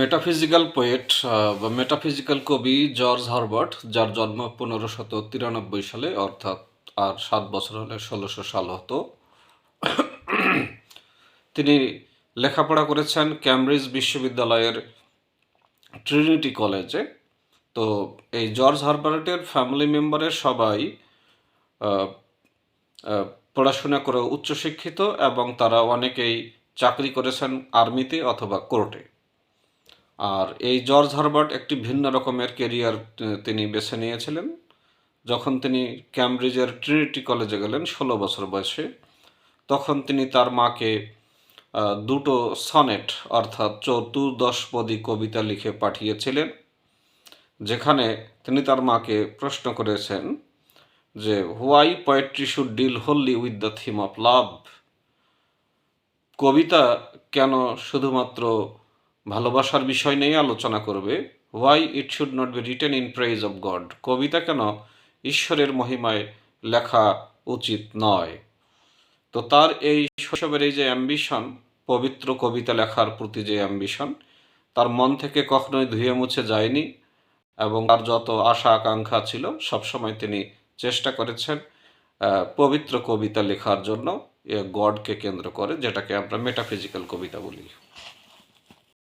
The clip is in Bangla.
মেটাফিজিক্যাল পোয়েট বা মেটাফিজিক্যাল কবি জর্জ হারবার্ট যার জন্ম পনেরো শত তিরানব্বই সালে, অর্থাৎ আর সাত বছর হলে ষোলোশো সাল হতো। তিনি লেখাপড়া করেছেন ক্যামব্রিজ বিশ্ববিদ্যালয়ের ট্রিনিটি কলেজে তো এই জর্জ হারবার্টের ফ্যামিলি মেম্বারের সবাই পড়াশোনা করে উচ্চশিক্ষিত এবং তারা অনেকেই চাকরি করেছেন আর্মিতে অথবা কোর্টে আর এই জর্জ হারবার্ট একটি ভিন্ন রকমের কেরিয়ার তিনি বেছে নিয়েছিলেন। যখন তিনি ক্যামব্রিজের ট্রিনিটি কলেজে গেলেন, ষোলো বছর বয়সে, তখন তিনি তার মাকে দুটো সনেট, অর্থাৎ চতুর্দশপদী কবিতা লিখে পাঠিয়েছিলেন, যেখানে তিনি তার মাকে প্রশ্ন করেছেন যে, why poetry should deal wholly with the theme of love? কবিতা কেন শুধুমাত্র ভালোবাসার বিষয় নিয়ে আলোচনা করবে why it should not be written in praise of God কবিতা কেন ঈশ্বরের মহিমায় লেখা উচিত নয়? তো তার এই শৈশবের এই যে অ্যাম্বিশন পবিত্র কবিতা লেখার প্রতি যে অ্যাম্বিশন তার মন থেকে কখনোই ধুয়ে মুছে যায়নি এবং তার যত আশা আকাঙ্ক্ষা ছিল, সবসময় তিনি চেষ্টা করেছেন পবিত্র কবিতা লেখার জন্য গডকে কেন্দ্র করে, যেটাকে আমরা মেটাফিজিক্যাল কবিতা বলি।